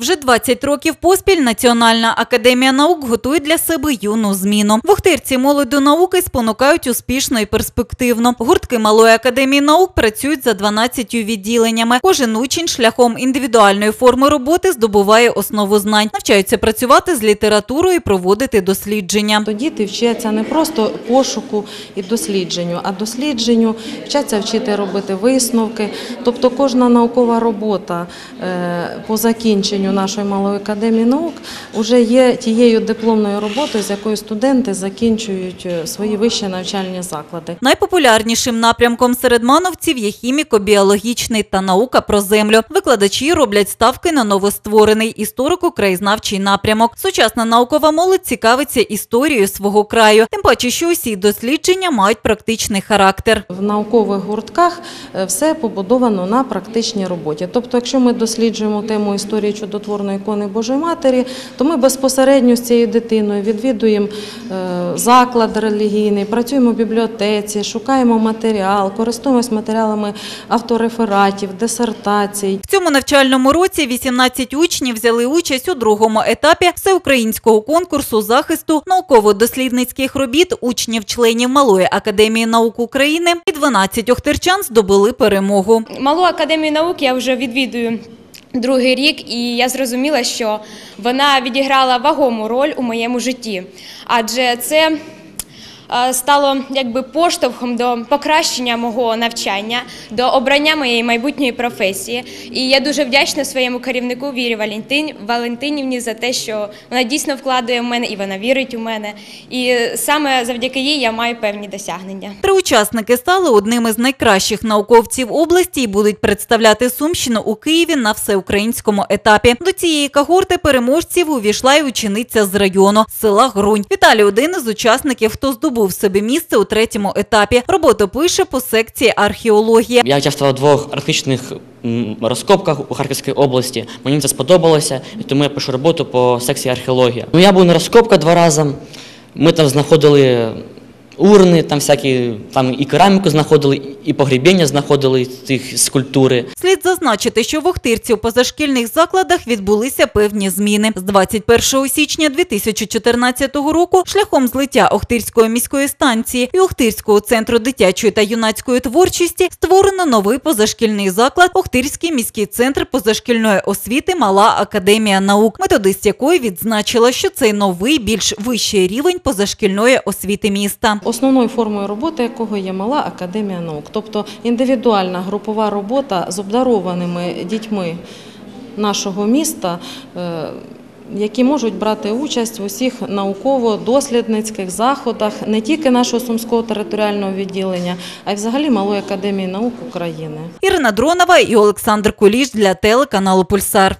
Вже 20 років поспіль Національна академія наук готує для себе юну зміну. В Охтирці молодь науки спонукають успішно і перспективно. Гуртки Малої академії наук працюють за 12 відділеннями. Кожен учень шляхом індивідуальної форми роботи здобуває основу знань, навчаються працювати з літературою і проводити дослідження. То діти вчаться не просто пошуку і дослідженню, а дослідженню вчаться вчити робити висновки. Тобто кожна наукова робота е, по закінченню нашої малої академії наук вже є тією дипломною роботою, з якою студенти закінчують е, свої вищі навчальні заклади. Найпопулярнішим напрямком серед мановців є хіміко-біологічний та наука про землю. Викладачі роблять ставки на новостворений історико-краєзнавчий напрямок. Сучасна наукова молодь цікавиться історією свого краю. Тим паче, що усі дослідження мають практичний характер. В наукових гуртках е, все побудовано на практичній роботі. Тобто, якщо ми досліджуємо тему історії чудотворної ікони Божої Матері, то ми безпосередньо з цією дитиною відвідуємо е, заклад релігійний, працюємо в бібліотеці, шукаємо матеріал, користуємося матеріалами авторефератів, дисертацій. В цьому навчальному році 18 учнів взяли участь у другому етапі всеукраїнського конкурсу захисту науково-дослідницьких робіт учнів-членів Малої академії наук України і 12 охтерчан здобули перемогу. Малу академію наук я вже відвідую другий рік, і я зрозуміла, що вона відіграла вагому роль у моєму житті, адже це стало якби поштовхом до покращення мого навчання, до обрання моєї майбутньої професії. І я дуже вдячна своєму керівнику Вірі Валентин, Валентинівні за те, що вона дійсно вкладає в мене і вона вірить у мене. І саме завдяки їй я маю певні досягнення. Три учасники стали одними з найкращих науковців області і будуть представляти Сумщину у Києві на всеукраїнському етапі. До цієї когорти переможців увійшла й учениця з району села Грунь. Віталій один із учасників, хто здобув собі місце у третьому етапі. Роботу пише по секції археологія. Я участвував в двох археологічних розкопках у Харківській області. Мені це сподобалося, і тому я пишу роботу по секції археологія. Ну, я був на розкопках два рази. Ми там знаходили урни, там всякі там і кераміку знаходили, і погрібіння знаходили тих скульптури. Слід зазначити, що в Охтирці у позашкільних закладах відбулися певні зміни. З 21 січня 2014 року шляхом злиття Охтирської міської станції і Охтирського центру дитячої та юнацької творчості створено новий позашкільний заклад Охтирський міський центр позашкільної освіти Мала академія наук, методист якої відзначила, що це новий більш вищий рівень позашкільної освіти міста. Основною формою роботи якого є мала академія наук, тобто індивідуальна групова робота з обдарованими дітьми нашого міста. е, Які можуть брати участь в усіх науково-дослідницьких заходах не тільки нашого сумського територіального відділення, а й взагалі Малої академії наук України. Ірина Дронова і Олександр Куліш для телеканалу Пульсар.